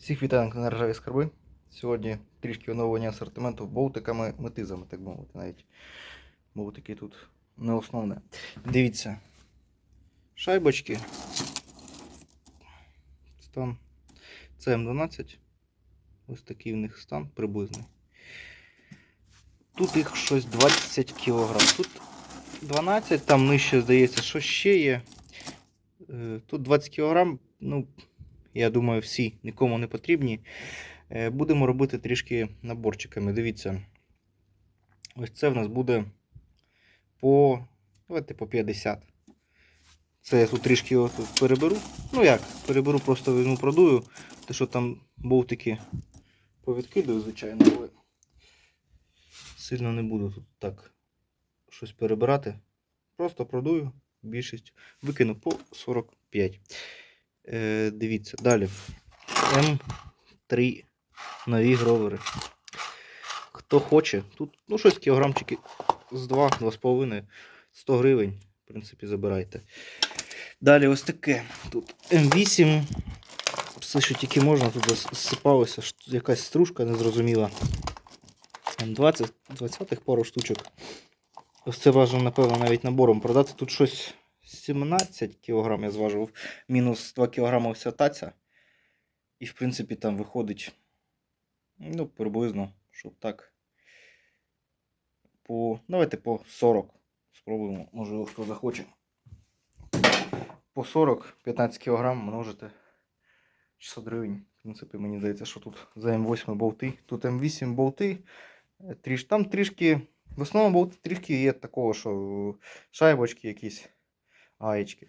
Всіх вітаю на ржаві скарби. Сьогодні трішки оновлення асортименту болтиками, метизами, так мовити, навіть. Болтики тут не основне. Дивіться. Шайбочки. Стан CM12. Ось такий в них стан приблизний. Тут їх щось 20 кг. Тут 12, там нижче, здається, що ще є. Е, Тут 20 кг, ну, я думаю, всі нікому не потрібні. Е, Будемо робити трішки наборчиками. Дивіться. Ось це в нас буде по, давайте по 50. Це я тут трішки переберу. Ну як, переберу, просто візьму продую. Те, що там болтики повідкидаю, звичайно, але сильно не буду тут так щось перебирати. Просто продую більшість. Викину по 45. Е, дивіться, далі. М3 нові гровери. Хто хоче, тут ну, щось кілограмчики з 2-2,5, 100 гривень, в принципі, забирайте. Далі ось таке. Тут М8. Все, що тільки можна, тут зсипалося, якась стружка незрозуміла. М20, 20 пару штучок. Ось це важно, напевно, навіть набором продати. Тут щось 17 кг я зважував, мінус 2 кг вся таця. І, в принципі, там виходить, ну, приблизно, щоб так. По, давайте по 40. Спробуємо, можливо, хто захоче. По 40, 15 кг множите 600 гривень. В принципі, мені здається, що тут за М8 болти. Тут М8 болти. е, Тріш, там трішки. В основному болти трішки є такого, що шайбочки якісь гаєчки.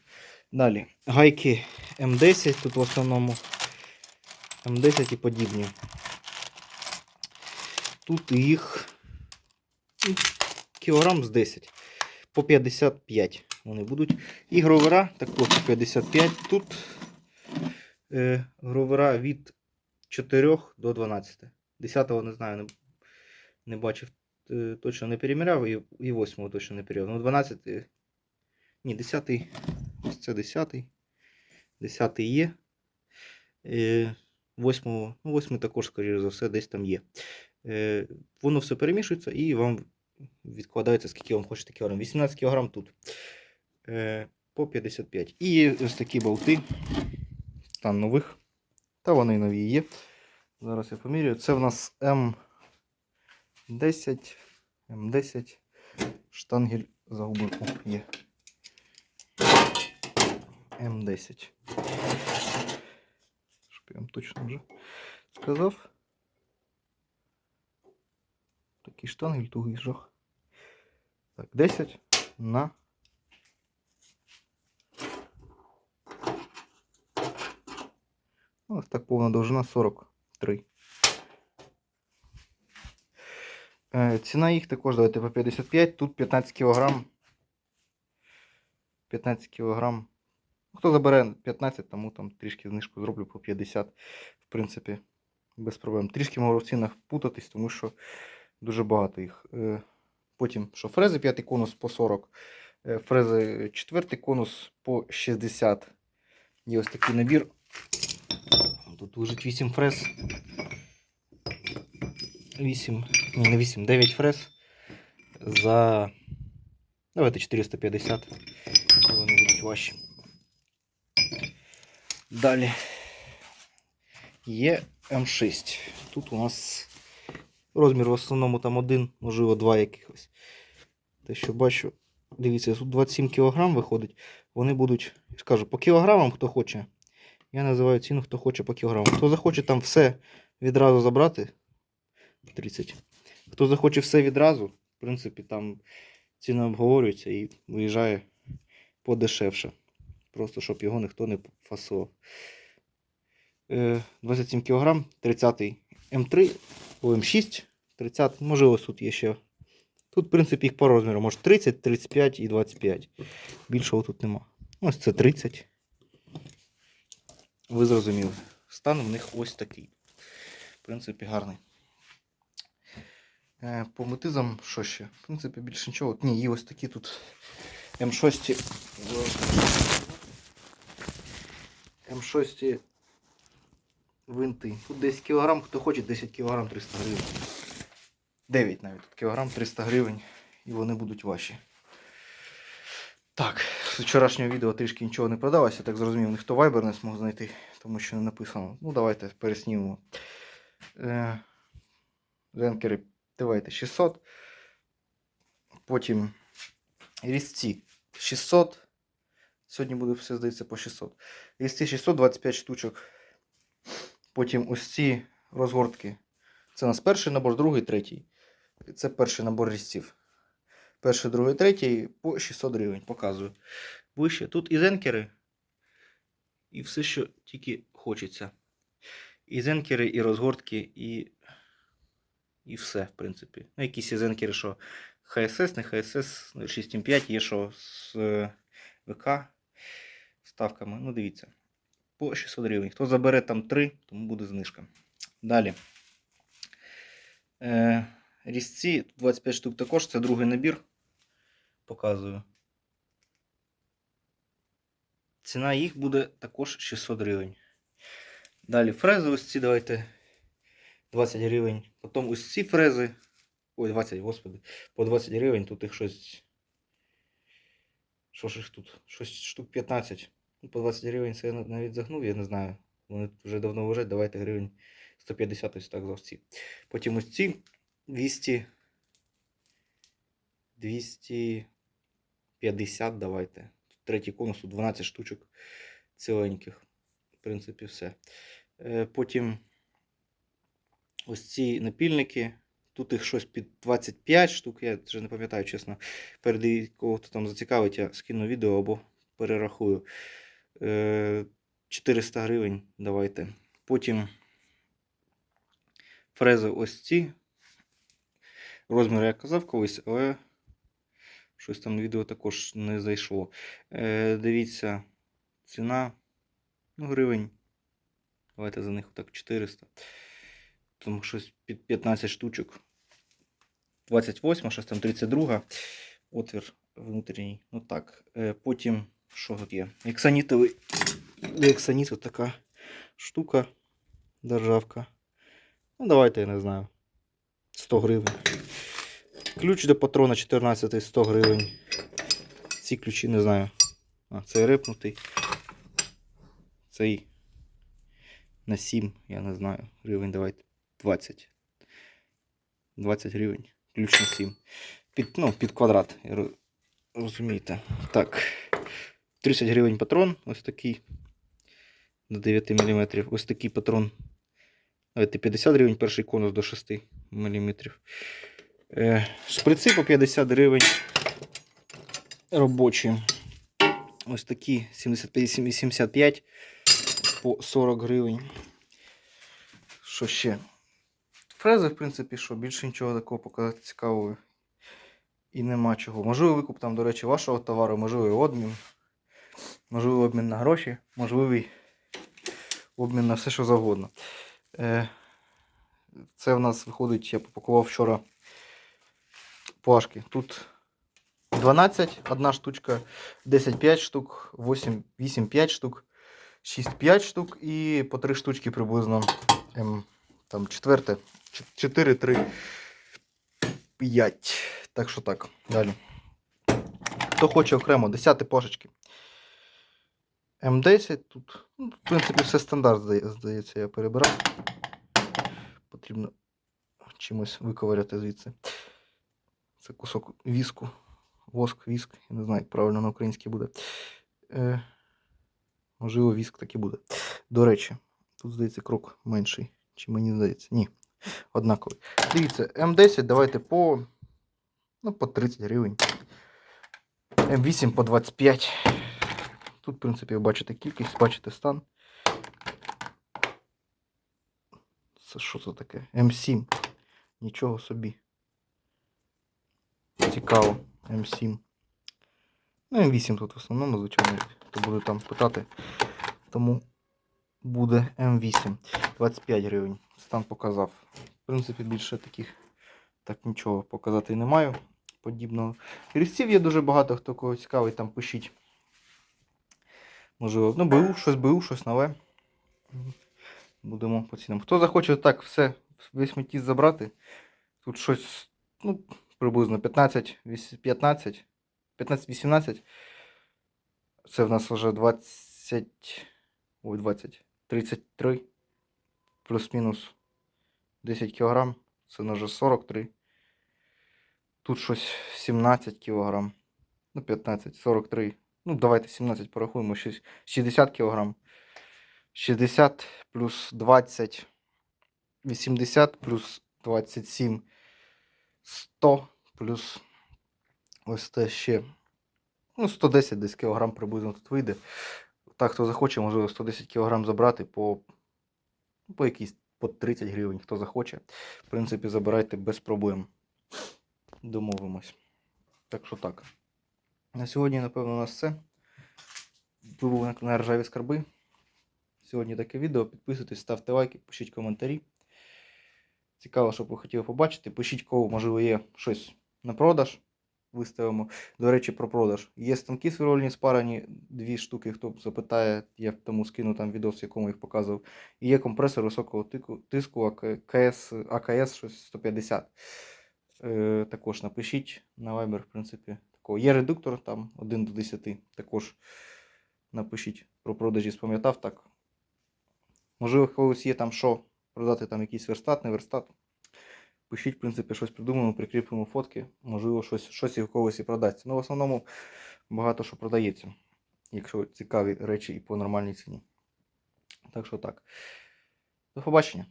Далі. Гайки М10, тут в основному М10 і подібні. Тут їх кілограм з 10. По 55 вони будуть. І гровера також по 55. Тут е, гровера від 4 до 12. 10-го не знаю, не, не бачив, е, точно не переміряв, і 8-го точно не перевіряв. Ну, 12. Е, Ні, 10 ось це 10 10 є. Е, 8, ну, 8 також, скоріше за все, десь там є. Е, воно все перемішується і вам відкладається, скільки вам хочете кілограм. 18 кг тут. Е, по 55. І ось такі болти. Там нових. Та вони нові є. Зараз я поміряю. Це в нас М10. М10. Штангель загубив. Є. М10. Щоб я вам точно вже сказав. Такий штангель тугий жах. Так, 10 на. Ось так повна довжина 43. Е, ціна їх також давайте по 55. Тут 15 кг. 15 кг. Хто забере 15, тому там трішки знижку зроблю по 50. В принципі, без проблем. Трішки можу в цінах путатись, тому що дуже багато їх. Е, Потім, що фрези 5 конус по 40, е, фрези 4 конус по 60. Є ось такий набір. Тут лежить 8 фрез. 8, ні, не 8, 9 фрез за. Давайте 450. Вони будуть ваші. Далі. Є М6. Тут у нас розмір в основному там один, можливо, два якихось. Те, що бачу, дивіться, тут 27 кг виходить. Вони будуть, я ж по кілограмам, хто хоче. Я називаю ціну, хто хоче по кілограмам. Хто захоче там все відразу забрати. 30. Хто захоче все відразу, в принципі, там ціни обговорюються і виїжджає подешевше. Просто щоб його ніхто не фасував. Е, 27 кг, 30 М3, о, М6, 30, може ось тут є ще. Тут, в принципі, їх по розміру. Може 30, 35 і 25. Більшого тут нема. Ось це 30. Ви зрозуміли. Стан в них ось такий. В принципі, гарний. Е, По метизам що ще? В принципі, більше нічого. Ні, є ось такі тут М6. М6 винти. Тут 10 кг, хто хоче 10 кг 300 гривень. 9 навіть тут кілограм 300 гривень. І вони будуть ваші. Так, з вчорашнього відео трішки нічого не продалося, так зрозумів, ніхто Viber не змог знайти, тому що не написано. Ну, давайте переснімемо. Е, Зенкери, давайте 600. Потім різці 600. Сьогодні буде все, здається, по 600. Різці 625 штучок. Потім ось ці розгортки. Це у нас перший набор, другий, третій. Це перший набор різців. Перший, другий, третій по 600 гривень. Показую. Вище. Тут і зенкери, і все, що тільки хочеться. І зенкери, і розгортки, і. І все, в принципі. Ну, якісь зенкери, що ХСС, не ХСС 6.5, є що з е, ВК ставками. Ну, дивіться. По 600 гривень. Хто забере там 3, тому буде знижка. Далі. Е, різці 25 штук також, це другий набір. Показую. Ціна їх буде також 600 гривень. Далі фрези ось ці давайте 20 гривень. Потім ось ці фрези. Ой, 20, господи. По 20 гривень. Тут їх щось. Що ж їх тут? Щось штук 15. Ну, по 20 гривень це я навіть загнув, я не знаю. Вони вже давно лежать, давайте гривень 150 ось так за ці. Потім ось ці 200. 250 давайте. Тут третій конус, тут 12 штучок ціленьких. В принципі, все. Е, Потім ось ці напільники. Тут їх щось під 25 штук, я вже не пам'ятаю, чесно. Перед кого-то там зацікавить, я скину відео або перерахую. Е, 400 гривень давайте. Потім фрези ось ці. Розмір я казав колись, але щось там відео також не зайшло. Е, дивіться, ціна ну, гривень. Давайте за них так 400. Тому щось під 15 штучок. 28, щось там 32. Отвір внутрішній. Ну так. Е, потім, що тут є? Ексанітовий. Ексаніт, така штука. Державка. Ну, давайте, я не знаю. 100 гривень. Ключ до патрона 14 100 гривень. Ці ключі не знаю. А, цей рипнутий. Цей на 7, я не знаю. Гривень давайте 20. 20 гривень. Ключ на 7. Під, ну, під квадрат. Розумієте. Так. 30 гривень патрон. Ось такий. До 9 мм. Ось такий патрон. Давайте 50 гривень, перший конус до 6 мм. Е, шприци по 50 гривень. Робочі. Ось такі 75 по 40 гривень. Що ще? Фрези, в принципі, що більше нічого такого показати цікавого і нема чого. Можливо, викуп там, до речі, вашого товару, можливий обмін. Можливий обмін на гроші, можливий обмін на все, що завгодно. Е, це в нас виходить, я попакував вчора плашки. Тут 12, одна штучка, 10 5 штук, 8, 8 5 штук, 6 5 штук і по 3 штучки приблизно. Ем, там четверте, 4, 3, 5. Так що так, далі. Хто хоче окремо, 10 плашечки. М10 тут, ну, в принципі, все стандарт, здається, я перебирав. Потрібно чимось виковиряти звідси. Це кусок віску. Воск, віск, я не знаю, як правильно на українській буде. Е, можливо, віск так і буде. До речі, тут, здається, крок менший. Чи мені здається? Ні. Однаковий. Дивіться, М10 давайте по, ну, по 30 гривень. М8 по 25. Тут, в принципі, ви бачите кількість, бачите стан. Це що це таке? М7. Нічого собі. Цікаво. М7. Ну, М8 тут в основному, звичайно, хто буде там питати. Тому буде М8. 25 гривень. Стан показав. В принципі, більше таких так нічого показати не маю. Подібного. Різців є дуже багато, хто кого цікавий, там пишіть. Можливо, ну, БУ, щось БУ, щось нове. Будемо по цінам. Хто захоче так все, весь метіс забрати, тут щось, ну, приблизно 15, 15, 15, 18. Це в нас вже 20, ой, 20, 33, плюс-мінус 10 кг. Це вже 43. Тут щось 17 кг. Ну, 15, 43. Ну, давайте 17 порахуємо. 60 кг. 60 плюс 20. 80 плюс 27. 100 плюс ось те ще. Ну, 110 десь кілограм приблизно тут вийде. Так, хто захоче, можливо, 110 кілограм забрати по, по якійсь по 30 гривень, хто захоче. В принципі, забирайте без проблем. Домовимось. Так що так. На сьогодні, напевно, у нас все. Ви були на Ржаві Скарби. Сьогодні таке відео. Підписуйтесь, ставте лайки, пишіть коментарі. Цікаво, що б ви хотіли побачити. Пишіть, кого, можливо, є щось на продаж. Виставимо. До речі, про продаж. Є станки сверлильні спарані, дві штуки, хто запитає, я тому скину там відос, якому їх показував. І є компресор високого тиску АК- КС, АКС щось 150. Е, також напишіть на Viber, в принципі. Такого. Є редуктор там 1 до 10. Також напишіть про продажі, спам'ятав так. Можливо, когось є там що продати там якийсь верстат, не верстат. Пишіть, в принципі, щось придумаємо, прикріпимо фотки. Можливо, щось, щось і в когось і продасться. Ну, в основному багато що продається, якщо цікаві речі і по нормальній ціні. Так що так. До побачення.